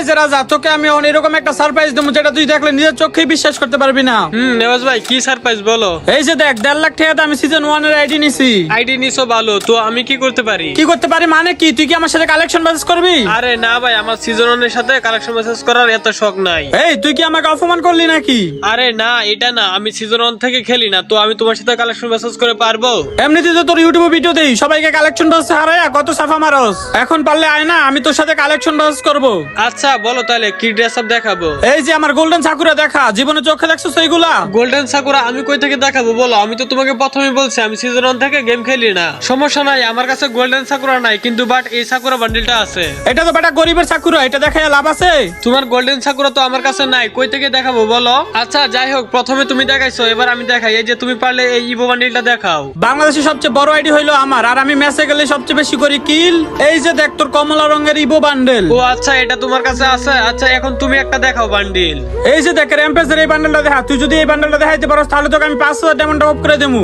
এই যে রাজা তোকে আমি এরকম একটা সারপ্রাইজ দেবো যেটা তুই দেখলে নিজের চোখেই বিশ্বাস করতে পারবি না। হুম নেওয়াজ ভাই কি সারপ্রাইজ বলো? এই যে দেখ দেড় লাখ টাকা আমি সিজন ওয়ানের আইডি নিছি। আইডি নিছো ভালো তো আমি কি করতে পারি? কি করতে পারি মানে কি? তুই কি আমার সাথে কালেকশন করবি? আরে না ভাই আমার সিজনের সাথে কালেকশন মেসেজ করার এত শখ নাই। এই তুই কি আমাকে অপমান করলি নাকি? আরে না এটা না আমি সিজন ওয়ান থেকে খেলি না তো আমি তোমার সাথে কালেকশন মেসেজ করে পারব? এমনিতে তো তোর ইউটিউবে ভিডিও দেই সবাইকে কালেকশন বাস হারায়া কত সাফা মারস। এখন পারলে আয় না আমি তোর সাথে কালেকশন বাস করব। আচ্ছা বলো তাহলে কি ড্রেস আপ দেখাবো? এই যে আমার গোল্ডেন সাকুরা দেখা জীবনে চোখে দেখছ সেইগুলা? গোল্ডেন সাকুরা আমি কই থেকে দেখাবো বলো? আমি তো তোমাকে প্রথমে বলছি আমি সিজন ওয়ান থেকে গেম খেলি না। সমস্যা নাই আমার কাছে গোল্ডেন সাকুরা নাই কিন্তু বাট এই সাকুরা বান্ডিলটা আছে। এটা তো বেটা গরিবের সাকুরা এটা দেখায় লাভ আছে? তোমার গোল্ডেন সাকুরা তো আমার কাছে নাই কই থেকে দেখাবো বলো? আচ্ছা যাই হোক প্রথমে তুমি দেখাইছো এবার আমি দেখাই এই যে তুমি পারলে এই ইভো বান্ডিলটা দেখাও। বাংলাদেশের সবচেয়ে বড় আইডি হইল আমার আর আমি ম্যাচে গেলে সবচেয়ে বেশি করি কিল এই যে দেখ তোর কমলা রঙের ইবো বান্ডেল ও আচ্ছা এটা তোমার কাছে আছে আচ্ছা এখন তুমি একটা দেখাও বান্ডিল এই যে দেখ র্যাম্পেজের এই বান্ডেলটা দেখা তুই যদি এই বান্ডেলটা দেখাইতে পারো তাহলে তোকে আমি পাঁচ হাজার ডায়মন্ড অফ করে দেবো।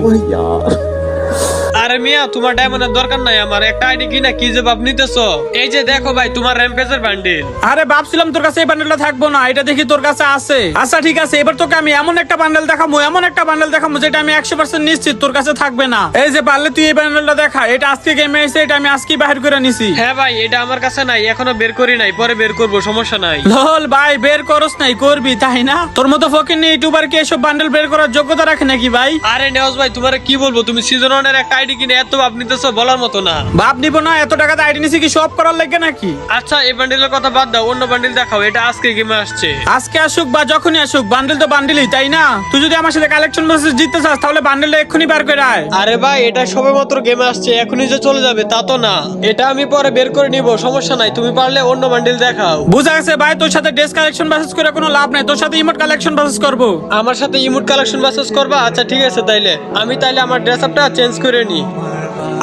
আরে মিয়া তোমার ডায়মন্ডের দরকার নাই আমার। একটা আইডি কিনা কি যে ভাব নিতেছো? এই যে দেখো ভাই তোমার র্যাম্পেজের বান্ডিল আরে ভাবছিলাম তোর কাছে এই বান্ডেলটা থাকব না এটা দেখি তোর কাছে আছে। আচ্ছা ঠিক আছে এবার তোকে আমি এমন একটা বান্ডেল দেখাবো এমন একটা বান্ডেল দেখাবো যেটা আমি একশো পার্সেন্ট নিশ্চিত তোর কাছে থাকবে না। এই যে পারলে তুই এই বান্ডেলটা দেখা এটা আজকে গেমে এসে এটা আমি আজকে বাহির করে নিছি। হ্যাঁ ভাই এটা আমার কাছে নাই এখনও বের করি নাই পরে বের করব সমস্যা নাই। লল ভাই বের করস নাই করবি তাই না? তোর মতো ফকির নেই ইউটিউবার কি এসব বান্ডেল বের করার যোগ্যতা রাখে নাকি ভাই? আরে নেওয়াজ ভাই তোমার কি বলব তুমি সিজন ওয়ানের একটা আইডি কিনে এত নিতেছো বলার মতো না। ভাব নিব না এত টাকা আইডি নিছি কি সব করার লাগে নাকি? আচ্ছা এই বান্ডিলের কথা বাদ দাও অন্য বান্ডিল দেখাও এটা আজকে গেমে আসছে। আজকে আসুক বা যখনই আসুক বান্ডেল তো বান্ডেলই তাই না? তুই যদি আমার সাথে কালেকশন বসে জিততে চাস তাহলে বান্ডেলটা এক্ষুনি বার করে আয়। আরে ভাই এটা সবে মাত্র গেমে আসছে এখনই যে চলে যাবে তা তো না। এটা আমি পরে বের করে নিব সমস্যা নাই তুমি পারলে অন্য বান্ডিল দেখাও। বুঝা গেছে ভাই তোর সাথে ড্রেস কালেকশন বাসেস করে কোনো লাভ নাই তোর সাথে ইমোট কালেকশন বাসেস করব। আমার সাথে ইমোট কালেকশন মেসেজ করবা? আচ্ছা ঠিক আছে তাইলে। আমি তাইলে আমার ড্রেস আপটা চেঞ্জ করে নি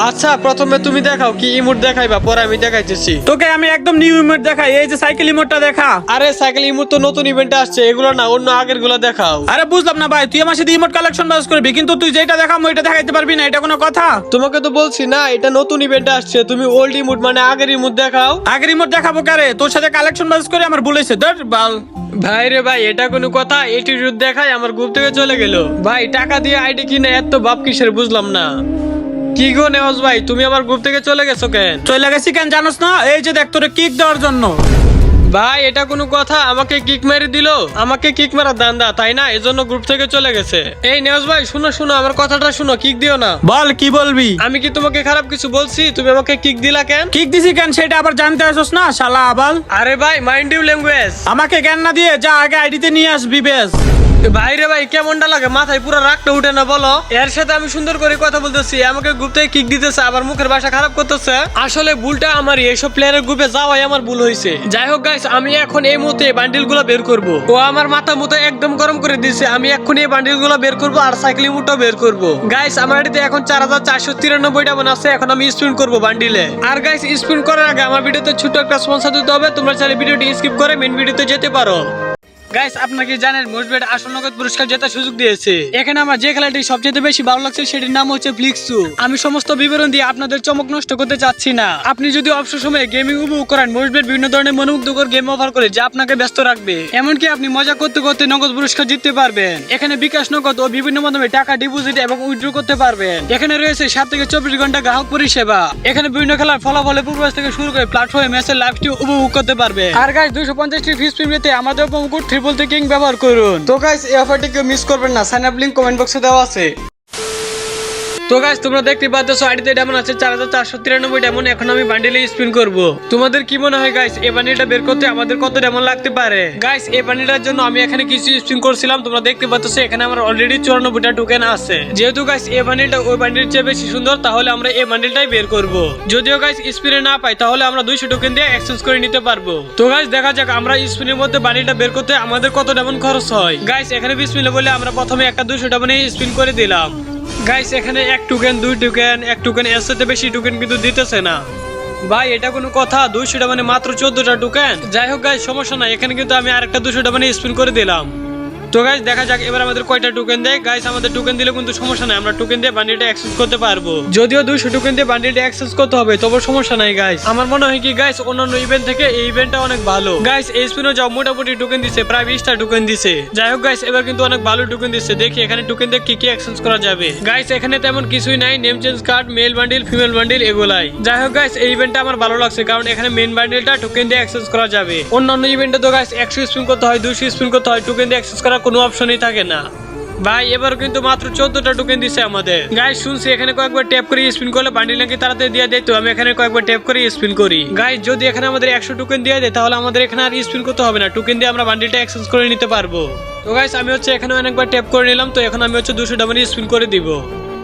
আচ্ছা প্রথমে তুমি দেখাও কি ইমোট দেখাইবা? পরে আমি দেখাইতেছি। তোকে আমি একদম নিউ ইমোট দেখাই এই যে সাইকেল ইমোটটা দেখা। আরে সাইকেল ইমোট তো নতুন ইভেন্ট আসছে এগুলো না অন্য আগেরগুলো দেখাও। আরে বুঝলাম না ভাই তুই আমার সাথে ইমোট কালেকশন বাস করবি কিন্তু তুই যেটা দেখাম ওইটা দেখাইতে পারবি না এটা কোনো কথা? তোমাকে তো বলছি না এটা নতুন ইভেন্ট আসছে তুমি ওল্ড ইমোট মানে আগের ইমোট দেখাও। আগের ইমোট দেখাবো কারে? তোর সাথে কালেকশন বাস করে আমার বলেছে ধর বাল। ভাই রে ভাই এটা কোনো কথা এটিটিউড দেখাই আমার গ্রুপ থেকে চলে গেল। ভাই টাকা দিয়ে আইডি কিনে এত বাপ কিসের বুঝলাম না। কি গো নেওয়াজ ভাই তুমি আমার গ্রুপ থেকে চলে গেছো কেন? চলে গেছি কেন জানোস না? এই যে দেখ তোরে কিক দেওয়ার জন্য। ভাই এটা কোনো কথা আমাকে কিক মেরে দিল। আমাকে কিক মারা দান্দা তাই না? এজন্য গ্রুপ থেকে চলে গেছে। এই নেওয়াজ ভাই শুনো শুনো আমার কথাটা শুনো কিক দিও না। বল কি বলবি? আমি কি তোমাকে খারাপ কিছু বলছি? তুমি আমাকে কিক দিলা কেন? কিক দিছি কেন সেটা আবার জানতে আসোস না শালা আবাল? আরে ভাই মাইন্ড ইউ ল্যাঙ্গুয়েজ আমাকে জ্ঞান না দিয়ে যা আগে আইডিতে নিয়ে আসবি বেশ। ভাই রে ভাই, কেমনটা লাগে? মাথায় পুরো রাগটা উঠে না, বলো? এর সাথে আমি সুন্দর করে কথা বলতেছি। আমাকে গ্রুপ কিক দিতেছে, আবার মুখের ভাষা খারাপ করতেছে। আসলে ভুলটা আমার, এইসব প্লেয়ারের গ্রুপে যাওয়াই আমার ভুল হয়েছে। যাই হোক গাইস আমি এখন এই মুহূর্তে বান্ডিলগুলো বের করব। ও আমার মাথা মতো একদম গরম করে দিছে। আমি এখন এই বান্ডিলগুলো বের করব আর সাইকেল মুটটাও বের করব। গাইস আমার এটিতে এখন চার হাজার চারশো তিরানব্বইটা মনে আছে। এখন আমি স্পিন করব বান্ডিলে আর গাইস স্পিন করার আগে আমার ভিডিওতে ছোট একটা স্পন্সর দিতে হবে। তোমরা চাইলে ভিডিওটি স্কিপ করে মেন ভিডিওতে যেতে পারো। গাইস জানেন নগদ পুরস্কার জেতার সুযোগ দিয়েছে। এখানে আমার যে খেলাটি সবচেয়ে বেশি ভালো লাগছে, সেটির নাম হচ্ছে ফ্লিক্সু আমি সমস্ত বিবরণ দিয়ে আপনাদের চমক নষ্ট করতে চাচ্ছি না। আপনি যদি অবসর সময়ে গেমিং উপভোগ করেন বিভিন্ন ধরনের মনোমুগ্ধকর গেম অফার করে, যা আপনাকে ব্যস্ত রাখবে। এমনকি আপনি মজা করতে করতে নগদ পুরস্কার জিততে পারবেন। এখানে বিকাশ নগদ ও বিভিন্ন মাধ্যমে টাকা ডিপোজিট এবং উইথড্র করতে পারবেন। এখানে রয়েছে সাত থেকে চব্বিশ ঘণ্টা গ্রাহক পরিষেবা। এখানে বিভিন্ন খেলার ফলাফলের পূর্বাস থেকে শুরু করে প্ল্যাটফর্মে ম্যাচের লাইভটি উপভোগ করতে পারবে আর গাইস দুইশো পঞ্চাশটি ফিস পেতে আমাদের উপমুকুট ট্রিপল কিং ব্যবহার করুন। তো গাইস এই অফারটিকে মিস করবেন না। সাইন আপ লিংক কমেন্ট বক্সে দেওয়া আছে। তো গাইস তোমরা দেখতে পাচ্ছ আইডিতে ডেমন আছে, চার হাজার চারশো তিরানব্বই ডেমন এখন আমি বান্ডিলে স্পিন করব। তোমাদের কি মনে হয় গাইস এই বান্ডিলটা বের করতে আমাদের কত ডেমন লাগতে পারে? গাইস এই বান্ডিলটার জন্য আমি এখানে কিছু স্পিন করছিলাম, তোমরা দেখতে পাচ্ছ, এখানে আমার অলরেডি চুরানব্বইটা টোকেন আছে। যেহেতু গাইস এই বান্ডিলটা ওই বান্ডিল চেয়ে বেশি সুন্দর, তাহলে আমরা এই বান্ডিলটাই বের করব। যদিও গাইস স্পিনে না পাই, তাহলে আমরা দুইশো টোকেন দিয়ে এক্সচেঞ্জ করে নিতে পারব। তো গাইস দেখা যাক, আমরা স্পিনের মধ্যে বান্ডিলটা বের করতে আমাদের কত ডেমন খরচ হয়। গাইস এখানে বিশ মিলে বলে আমরা প্রথমে একটা দুইশো ডেমনে স্পিন করে দিলাম। গাইস এখানে এক টুকেন দুই টোকেন এক টোকেন এর সাথে বেশি টুকেন কিন্তু দিতেছে না। ভাই, এটা কোনো কথা দুইশোটা মানে মাত্র চোদ্দটা টোকেন যাই হোক গাইস সমস্যা নাই। এখানে কিন্তু আমি আরেকটা দুশোটা মানে স্পিন করে দিলাম। তো গাইস দেখা যাক, এবার আমাদের কয়টা টোকেন দেয়। গাইস আমাদের টোকেন দিলে কিন্তু সমস্যা নাই, আমরা টোকেন দিয়ে বান্ডিলটা অ্যাক্সেস করতে পারব। যদিও দুইশো টোকেন দিয়ে বান্ডিলটা অ্যাক্সেস করতে হবে তবে সমস্যা নাই গাইস আমার মনে হয় কি গাইস অন্যান্য ইভেন্ট থেকে এই ইভেন্টটা অনেক ভালো। গাইস এই স্পিনও যাও, মোটামুটি টোকেন দিছে, প্রায় বিশটা টোকেন দিছে। যাই হোক গাইস এবার কিন্তু অনেক ভালো টোকেন দিচ্ছে দেখি এখানে টোকেন দিয়ে কি কি এক্সচেঞ্জ করা যাবে। গাইস এখানে তেমন কিছুই নাই name change card mail bundle female bundle এগুলাই। যাই হোক গাইস এই ইভেন্টটা আমার ভালো লাগছে, কারণ এখানে মেন বান্ডিলটা টোকেন দিয়ে অ্যাক্সেস করা যাবে। অন্যান্য ইভেন্টে তো গাইস একশো স্পিন করতে হয় দুশো স্পিন করতে হয় টোকেন দিয়ে অ্যাক্সেস করার কোনো অপশনই থাকে না। ভাই এবার কিন্তু মাত্র চোদ্দটা টোকেন দিছে আমাদের। গাইস শুনছি এখানে কয়েকবার ট্যাপ করে স্পিন করলে বান্ডিল নাকি তাড়াতাড়ি দিয়ে দেয়, তো আমি এখানে কয়েকবার ট্যাপ করে স্পিন করি। গাইস যদি এখানে আমাদের একশো টোকেন দিয়ে দেয়, তাহলে আমাদের এখানে আর স্পিন করতে হবে না। টোকেন দিয়ে আমরা বান্ডিলটা এক্সচেঞ্জ করে নিতে পারব। তো গাইস আমি হচ্ছে এখানে অনেকবার ট্যাপ করে নিলাম, তো এখন আমি হচ্ছে দুশো ডাবল স্পিন করে দিব।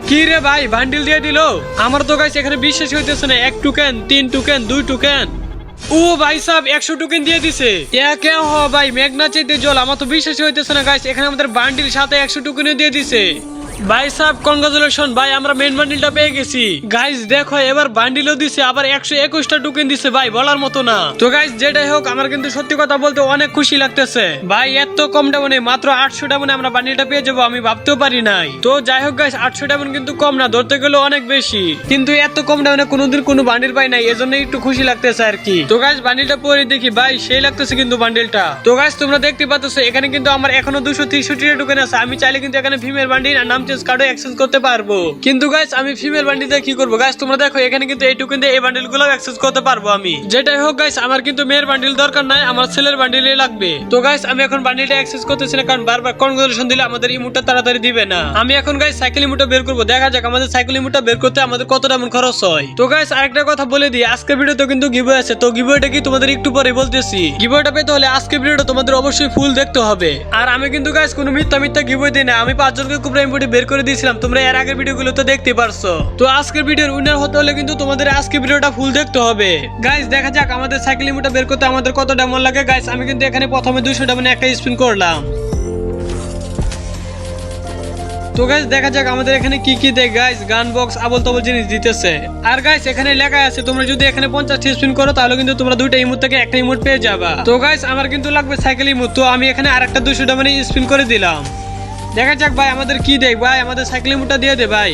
কি রে ভাই বান্ডিল দিয়ে দিলো? আমার তো গাইস এখানে বিশ্বাস হইতেছে না, এক টোকেন তিন টোকেন দুই টোকেন ও ভাই সাহেব, একশো টোকেন দিয়ে দিছে। একে হ ভাই, মেঘনা চাইতে জল, আমার তো বিশ্বাসই হইতেছে না গাইস এখানে আমাদের বান্ডির সাথে একশো টোকেনও দিয়ে দিছে। ভাই সাহেব কনগ্রাচুলেশন ভাই, আমরা মেন বান্ডিলটা পেয়ে গেছি। গাইস দেখো, এবার বান্ডিলও দিছে, আবার একশো একুশটা টোকেন দিছে, ভাই, বলার মতো না। তো গাইস যেটাই হোক, আমার কিন্তু সত্যি কথা বলতে অনেক খুশি লাগতেছে। ভাই, এত কম ডাবনে, মাত্র আটশো ডাবনে আমরা বান্ডিলটা পেয়ে যাব, আমি ভাবতেও পারি নাই। তো যাই হোক গাইস আটশো ডাবন কিন্তু কম না, ধরতে গেলে অনেক বেশি। কিন্তু এত কম ডাবনে কোনোদিন কোনো বান্ডিল পাই নাই এজন্য একটু খুশি লাগতেছে আর কি। তো গাইস বান্ডিলটা পরে দেখি, ভাই, সেই লাগতেছে কিন্তু বান্ডিলটা তো গাইস তোমরা দেখতে পাচ্ছ, এখানে কিন্তু আমার এখনও দুশো তেষট্টি টোকেন আছে, আমি চাইলে কিন্তু এখানে ফিমেল বান্ডিল আর নাম চেঞ্জ কার্ডও এক্সচেঞ্জ করতে পারব। কিন্তু গাইস আমি ফিমেল বান্ডিল কি করব? গাইস তোমরা দেখো, এখানে কিন্তু এই টোকেন দিয়ে এই বান্ডিলগুলো এক্সচেঞ্জ করতে পারব আমি। যেটাই হোক গাইস আমার কিন্তু মেয়ের বান্ডিল দরকার নাই, আমার ছেলের বান্ডিলই লাগবে। তো গাইস আমি এখন বান্ডিলটা এক্সচেঞ্জ করতেছি না, কারণ বারবার কনগ্রেশন দিলে আমাদের ইমোটটা তাড়াতাড়ি দিবে না। আমি এখন গাইস সাইকেল ইমোটটা বের করব। দেখা যাক, আমাদের সাইকেল ইমোটটা বের করতে আমাদের কত টাকা খরচ হয়। তো গাইস আরেকটা কথা বলে দিই, আজকের ভিডিওতে কিন্তু গিভওয়ে আছে। তো গিভওয়েটা কি তোমাদের একটু পরে বলতেছি। গিভওয়েটা পেতে হলে আজকের ভিডিওটা তোমাদের অবশ্যই ফুল দেখতে হবে। আর আমি কিন্তু গাইস কোনো মিথ্যা মিথ্যা গিভওয়ে দিই না। আমি পাঁচজনকে কুবরা ইমোটে বের করে দিয়েছিলাম। তোমরা এর আগের ভিডিওগুলো তো দেখতে পারছ। তো আজকের ভিডিওর উইনার হতে হলে কিন্তু তোমাদের আজকের ভিডিওটা ফুল দেখতে হবে। গাইস দেখা যাক আমাদের সাইকেল ইমোটটা বের করতে আমাদের কত ডায়মন্ড লাগে। গাইস আমি কিন্তু এখানে প্রথমে দুশো ডায়মন্ড একটা স্পিন করলাম। তো গাইস দেখা যাক আমাদের এখানে কি কি দেয়। গাইস গান বক্স আবল তাবল জিনিস দিতেছে। আর গাইস এখানে লেখা আছে, তোমরা যদি এখানে পঞ্চাশ স্পিন করো, তাহলে কিন্তু তোমরা দুইটা ইমোট থেকে একটা ইমোট পেয়ে যাবা। তো গাইস আমার কিন্তু লাগবে সাইকেল ইমোট তো আমি এখানে আরেকটা দুশো ডায়মন্ড স্পিন করে দিলাম। দেখা যাক ভাই, আমাদের কি দেয় ভাই, আমাদের সাইকেল ইমোটটা দিয়ে দে ভাই।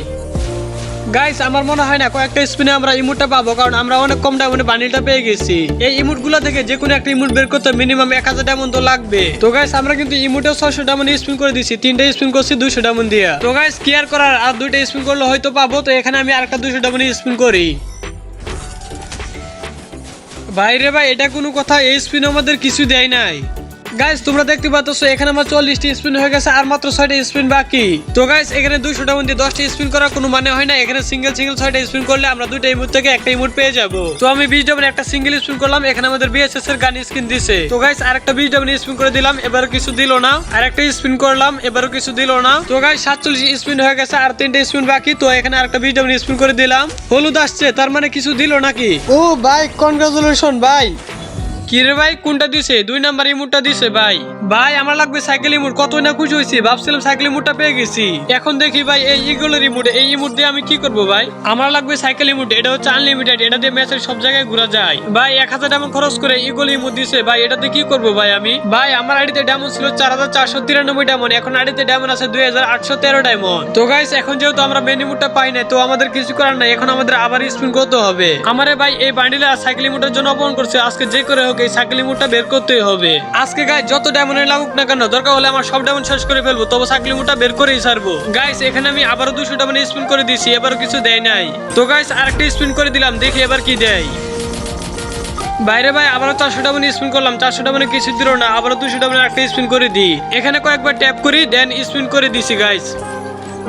গাইস আমার মনে হয় না কয়েকটা স্পিনে আমরা ইমোটটা পাবো, কারণ আমরা অনেক কম ডায়মন্ডে বান্ডিলটা পেয়ে গেছি। এই ইমোটগুলো থেকে যে কোনো একটা ইমোট বের করতে মিনিমাম এক হাজার ডায়মন্ড তো লাগবে। তো গাইস আমরা কিন্তু ইমোটে ছয়শো ডায়মন্ড স্পিন করে দিছি, তিনটা স্পিন করছি দুশো ডায়মন্ড দিয়া। তো গাইস কেয়ার করার আর দুইটা স্পিন করলে হয়তো পাবো, তো এখানে আমি আরেকটা দুশো ডায়মন্ড স্পিন করি। ভাইরে ভাই, এটা কোনো কথা, এই স্পিন আমাদের কিছু দেয় নাই। গাইস তোমরা দেখতে পাচ্ছ, এখানে আমার চল্লিশটি স্পিন হয়ে গেছে আর মাত্র ছয়টা স্পিন বাকি। তো গাইস এখানে দুইশো দুইশোটা মধ্যে দশটা স্পিন করার কোনো মানে হয় না। এখানে সিঙ্গেল সিঙ্গেল ছয়টা স্পিন করলে আমরা দুইটা ইমোট থেকে একটা ইমোট পেয়ে যাব। তো আমি বিশ ডাবল একটা সিঙ্গেল স্পিন করলাম, এখানে আমাদের বিএসএস এর গান স্কিন দিছে। তো গাইস আর একটা বিশ ডাবল স্পিন করে দিলাম এবার কিছু দিল না। আর একটা স্পিন করলাম, এবারও কিছু দিল না। তো গাইস সাতচল্লিশ স্পিন হয়ে গেছে আর তিনটা স্পিন বাকি। তো এখানে আরেকটা বিশ ডাবল স্পিন করে দিলাম। হলুদ আসছে, তার মানে কিছু দিল নাকি? ও ভাই কনগ্রাচুলেশন ভাই। কি রে ভাই কোনটা দিছে? দুই নাম্বার ইমুটটা দিছে ভাই। ভাই, আমার লাগবে সাইকেল ইমুট। কত না খুশি হয়েছি, ভাবছিলাম সাইকেল ইমুটটা পেয়ে গেছি। এখন দেখি ভাই, এই ইগলের ইমুট, এই ইমুট দিয়ে আমি কি করব ভাই? আমার লাগবে সাইকেল ইমুট, এটা হচ্ছে আনলিমিটেড এটা দিয়ে ম্যাচের সব জায়গায় ঘোরা যায়। ভাই, এক হাজার ডায়মন্ড খরচ করে ইগল ইমুট দিছে, ভাই এটাতে কি করব ভাই আমি? ভাই, আমার আইডিতে ডায়মন্ড ছিল চার হাজার চারশো তিরানব্বই ডায়মন্ড এখন আইডিতে ডায়মন্ড আছে দুই হাজার আটশো তেরো ডায়মন্ড তো গাইস এখন যেহেতু আমরা মেন ইমুটটা পাই না তো আমাদের কিছু করার নাই, এখন আমাদের আবার স্পিন করতে হবে। আমারে ভাই, এই বান্ডিলে সাইকেল ইমুটের জন্য অপমান করছে, আজকে যে করে হোক এই সাইকেল ইমুটটা বের করতেই হবে। আজকে গাই যত ডায়মন্ডের লাগুক না কেন? দরকার হলে আমার সব ডায়মন্ড শেষ করে ফেলব, তবে সাইকেল ইমুটটা বের করেই ছাড়বো। গাইস এখানে আমি আবারও দুশো ডায়মন্ড স্পিন করে দিয়েছি, এবারও কিছু দেয় নাই। তো গাইস আরেকটা স্পিন করে দিলাম, দেখি এবার কি দেয়। বাইরে ভাই, আবারও চারশো ডাবল স্পিন করলাম, চারশো ডাবলে কিছু দিল না, আবারও দুশো ডাবলে একটা স্পিন করে দিই। এখানে কয়েকবার ট্যাপ করি দেন স্পিন করে দিছি গাইস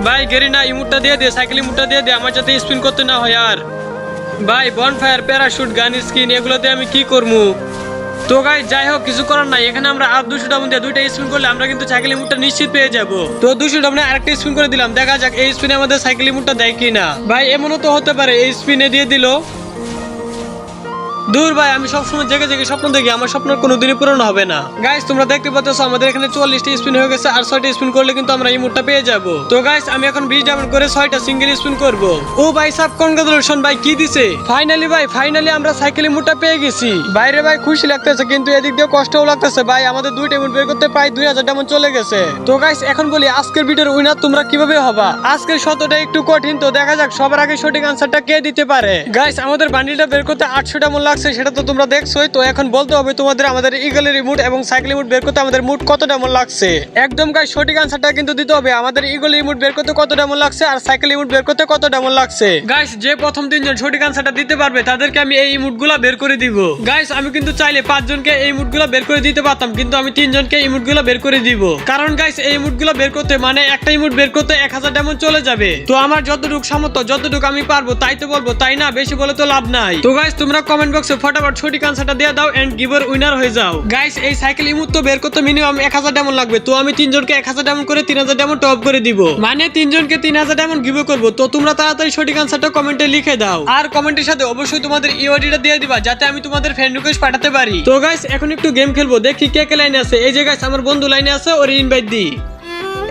ভাই, গেরি না, ইমুটটা দিয়ে দে সাইকেল ইমুটটা দিয়ে দে, আমার যাতে স্পিন করতে না হয় আর। ভাই বনফায়ার প্যারাশুট গান স্কিন এগুলোতে আমি কি করব তো গাই যাই হোক, কিছু করার নাই। এখানে আমরা আর দুশো ডাবন দিয়ে দুইটা স্পিন করলে আমরা কিন্তু সাইকেল মুটটা নিশ্চিত পেয়ে যাব। তো দুশো ডাবনে আরেকটা স্পিন করে দিলাম। দেখা যাক এই স্পিনে আমাদের সাইকেল মুটটা দেয় কিনা। ভাই, এমনও তো হতে পারে, এই স্পিনে দিয়ে দিল। দূর ভাই, আমি সবসময় জেগে জেগে স্বপ্ন দেখি, আমার স্বপ্ন কোনোদিনই পূরণ হবে না। গাইস তোমরা দেখতে পাচ্ছ, আমাদের এখানে চুয়াল্লিশটা স্পিন হয়ে গেছে আর ছয়টা স্পিন করলে কিন্তু আমরা এই মুডটা পেয়ে যাব। তো গাইস আমি এখন বিশ ডায়মন্ড করে ছয়টা সিঙ্গেল স্পিন করব। ও ভাই সাব কনগ্রাচুলেশন ভাই, কি দিছে? ফাইনালি ভাই ফাইনালি আমরা সাইকেলের মুডটা পেয়ে গেছি। বাইরে ভাই, খুশি লাগতেছে, কিন্তু এদিক দিয়ে কষ্টও লাগতেছে ভাই, আমাদের দুইটা মুড বের করতে প্রায় দুই হাজার ডায়মন্ড চলে গেছে। তো গাইস এখন বলি, আজকের ভিডিওর উইনার তোমরা কীভাবে হবা? আজকের শতটা একটু কঠিন, তো দেখা যাক, সবার আগে সঠিক আনসারটা কে দিতে পারে? গাইস আমাদের বান্ডিলটা বের করতে আটশো ডায়মন্ড লাগছে সেটা তো তোমরা দেখছোই। তো এখন বলতে হবে তোমাদের আমাদের ইগলের রিমোট এবং সাইকেল রিমোট বের করতে আমাদের মুড কত ডায়মন্ড লাগছে? একদম গাইস সঠিক আনসারটা কিন্তু দিতে হবে। আমাদের ইগল রিমোট বের করতে কত ডায়মন্ড লাগছে আর সাইকেল রিমোট বের করতে কত ডায়মন্ড লাগছে? গাইস যে প্রথম তিনজন সঠিক আনসারটা দিতে পারবে, তাদেরকে আমি এই ইমোটগুলো বের করে দিব। গাইস আমি কিন্তু চাইলে পাঁচজনকে এই ইমোটগুলো বের করে দিতে পারতাম, কিন্তু আমি তিনজনকে ইমোটগুলো বের করে দিব। কারণ গাইস এই ইমোটগুলো বের করতে মানে একটা ইমোট বের করতে এক হাজার ডায়মন্ড চলে যাবে। তো আমার যতটুকু সামর্থ্য, যতটুকু আমি পারব, তাই তো বলব, তাই না? বেশি বলে তো লাভ নাই। তো গাইস তোমরা কমেন্ট বক্সে ফটাফট সঠিক আনসারটা দিয়ে দাও এন্ড গিভার উইনার হয়ে যাও। গাইস এই সাইকেল ইমোট তো বের করতে মিনিমাম এক হাজার ডায়মন্ড লাগবে। তো আমি তিনজনকে এক হাজার ডায়মন্ড করে তিন হাজার ডায়মন্ড টপ করে দিব। মানে তিনজনকে তিন হাজার ডায়মন্ড গিভ করব। তো তোমরা তাড়াতাড়ি সঠিক আনসারটা কমেন্টে লিখে দাও। আর কমেন্টের সাথে অবশ্যই তোমাদের ইওডিটা দিয়ে দিবা, যাতে আমি তোমাদের ফ্রেন্ড রিকোয়েস্ট পাঠাতে পারি। তো গাইস এখন একটু গেম খেলব। দেখি কে কে লাইনে আছে। এই যে গাইস আমার বন্ধু লাইনে আছে, ওর ইনভাইট দি।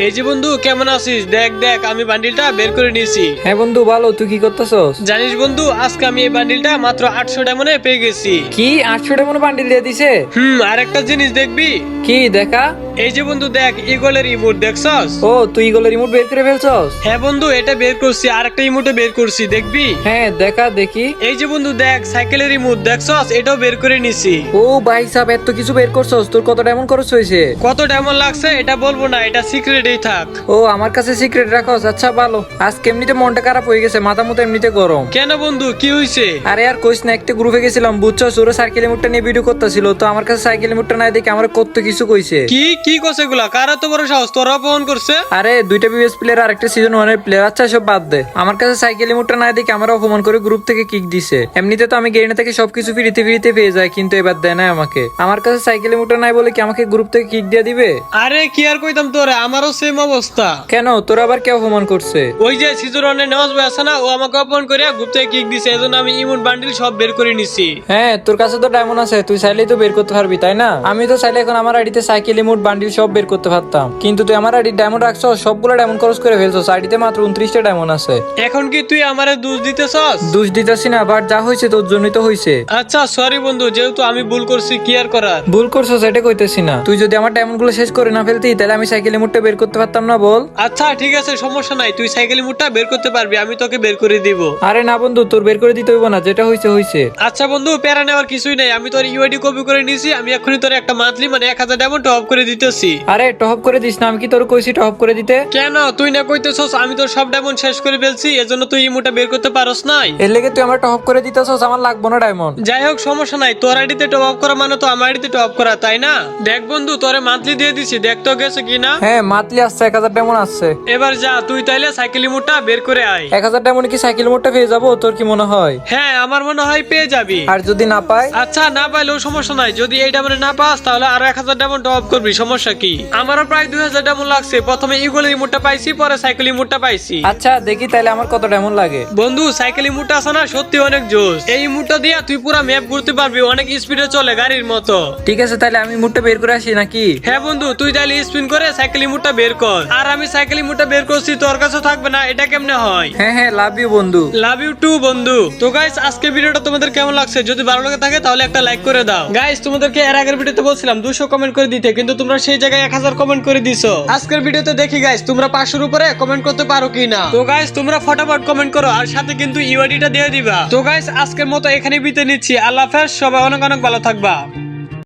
এই যে বন্ধু কেমন আছিস? দেখ দেখ আমি বান্ডিলটা বের করে নিয়েছি। হ্যাঁ বন্ধু ভালো তুই কি করতেছস? জানিস বন্ধু আজকে আমি এই বান্ডিলটা মাত্র আটশো ডায়মন্ডে পেয়ে গেছি। কি? আটশো টাকা মনে বান্ডিল দিয়ে দিছে? হুম আর একটা জিনিস দেখবি। কি দেখা? এই যে বন্ধু দেখ ইগলের ইমোট দেখছস? ও তুই ইগলের রিমোট বের করে ফেলছস? হ্যাঁ বন্ধু এটা বের করছি আর একটা ইমোটে বের করছি দেখবি? হ্যাঁ দেখা দেখি। এই যে বন্ধু দেখ সাইকেলের ইমোট দেখছস? এটাও বের করে নিছি। ও ভাই সাহেব এত কিছু বের করছস? তোর কত এমন খরচ হয়েছে? কত ডায়মন্ড লাগছে এটা বলব না এটা সিক্রেটই থাক। ও আমার কাছে সিক্রেট রাখস আচ্ছা ভালো। আজকে এমনিতে মনটা খারাপ হয়ে গেছে মাথা মতো এমনিতে গরম। কেন বন্ধু কি হইছে? আরে আর কইস না একটা গ্রুপে গেছিলাম বুঝছ ওরা সাইকেল মুটটা নিয়ে ভিডিও করতেছিল তো আমার কাছে সাইকেল মুটটা নাই দেখে আমার কত কিছু কইছে। কি কি করছে গুলা কার এত বড় সাহস? তোরা অপমান করছে? আরে দুইটা বিএস প্লেয়ার আর একটা সিজন ওয়ানের প্লেয়ার আচ্ছা সব বাদ দে। আমার কাছে সাইকেল মুটটা নাই দেখে আমার অপমান করে গ্রুপ থেকে কিক দিছে। এমনিতে তো আমি গেরিনা থেকে সবকিছু ফ্রিতে ফ্রিতে পেয়ে যাই কিন্তু এবার দেয় না আমাকে। আমার কাছে সাইকেল মুটটা নাই বলে কি আমাকে গ্রুপ থেকে কিক দিয়ে দিবে? আরে কি আর কইতাম তোরে? আমারও সেম অবস্থা। কেন? তোর আবার কে অপমান করছে? ওই যে সিজুরনের নেওয়াজ ভাই আছে না ও আমাকে অপমান করে গ্রুপ থেকে কিক দিছে এজন্য আমি ইমোট বান্ডিল সব বের করে নিছি। হ্যাঁ তোর কাছে তো ডায়মন্ড আছে তুই চাইলেই তো বের করতে পারবি তাই না? আমি তো চাইলে এখন আমার আইডিতে সাইকেল ইমোট বান্ডিল সব বের করতে পারতাম। কিন্তু তুই আমার আইডি ডায়মন্ড রাখছো সবগুলো ডায়মন্ড খরচ করে ফেলছো আইডিতে মাত্র উনত্রিশটা ডায়মন্ড আছে। এখন কি তুই আমারে দোষ দিতেছস? দোষ দিতেছি না বাট যা হয়েছে তোর জন্যই তো হয়েছে। আচ্ছা সরি বন্ধু যেহেতু আমি ভুল করছি কি আর করার? ভুল করছ সেটা কইতেছি না। তুই যদি আমার ডায়মন্ডগুলো শেষ করে না ফেলতি তাহলে আমি সাইকেল মুটটা বের করতে পারতাম না বল। আচ্ছা ঠিক আছে সমস্যা নাই। তুই সাইকেল মুটটা বের করতে পারবি আমি তোকে বের করে দিব। আরে না বন্ধু তোর বের করে দিতে হইব না যেটা হয়েছে হয়েছে আচ্ছা বন্ধু প্যারা নেওয়ার কিছুই নাই। আমি তোর ইউআইডি কপি করে নিছি আমি এখনই তোর একটা মান্থলি মানে এক হাজার ডায়মন্ড টপ করে দিতেছি আরে টপ করে দিস না আমি কি তোর কইছি টপ করে দিতে? কেন? তুই না কইতেছস আমি তোর সব ডায়মন্ড শেষ করে ফেলছি এজন্য তুই ইমোটা বের করতে পারস নাই? এর লেগে তুই আমার টপ করে দিতেছস আমার লাগবো না ডায়মন্ড যাই হোক সমস্যা নাই তোর আইডিতে টপ আপ করা মানে তো আমার আইডিতে টপ করা তাই না? দেখ বন্ধু তোরে মান্থলি দিয়ে দিছি দেখ তো গেছে কিনা। হ্যাঁ মাতলি আসছে এক হাজার ডায়মন্ড আসছে। এবার যা তুই তাইলে সাইকেল ইমোটা বের করে আয়। এক হাজার ডায়মন্ড কি সাইকেল মুটটা পেয়ে যাব? তোর কি মনে হয়? হ্যাঁ আমার মনে হয় পেয়ে যাবি। আর যদি না পাই? আচ্ছা না পাইলেও সমস্যা নাই যদি এই ডায়মন্ডে না পাস তাহলে আরও এক হাজার ডায়মন্ড টপ করবি সমস্যা কি? আমারও প্রায় দুই হাজার ডায়মন্ড লাগছে। প্রথমে ইগুলো ইমোটটা পাইছি পরে সাইকেল ইমোটটা পাইছি। আচ্ছা দেখি তাহলে আমার কত ডায়মন্ড লাগে। বন্ধু সাইকেল ইমোটটা আছে না? সত্যি অনেক জোস। এই ইমোটটা দিয়া তুই পুরো ম্যাপ ঘুরতে পারবি অনেক স্পিডে চলে গাড়ির মতো। ঠিক আছে তাহলে আমি মুটটা বের করে আসি নাকি? হ্যাঁ বন্ধু তুই তাহলে স্পিন করে সাইকেল ইমোটটা বের কর। আর আমি সাইকেল ইমোটটা বের করছি তোর কাছে থাকবে না এটা কেমনে হয়? হ্যাঁ হ্যাঁ লাভ ইউ বন্ধু। লাভ ইউ টু বন্ধু। তো গাইস আজকে ভিডিওটা তোমাদের কেমন লাগছে? যদি ভালো লাগে থাকে তাহলে একটা লাইক করে দাও। গাইস তোমাদেরকে এর আগের ভিডিওতে বলছিলাম দুশো কমেন্ট করে দিতে কিন্তু তোমরা সেই জায়গায় এক হাজার কমেন্ট করে দিছো। আজকের ভিডিওতে দেখি গাইস তোমরা পাঁচশোর উপরে কমেন্ট করতে পারো কি না তো গাইস তোমরা ফটাফট কমেন্ট করো আর সাথে কিন্তু ইউআইডিটা দিয়ে দিবা। তো গাইস আজকের মতো এখানে বিতে নিচ্ছি। আল্লাহ হাফেজ সবাই অনেক অনেক ভালো থাকবা।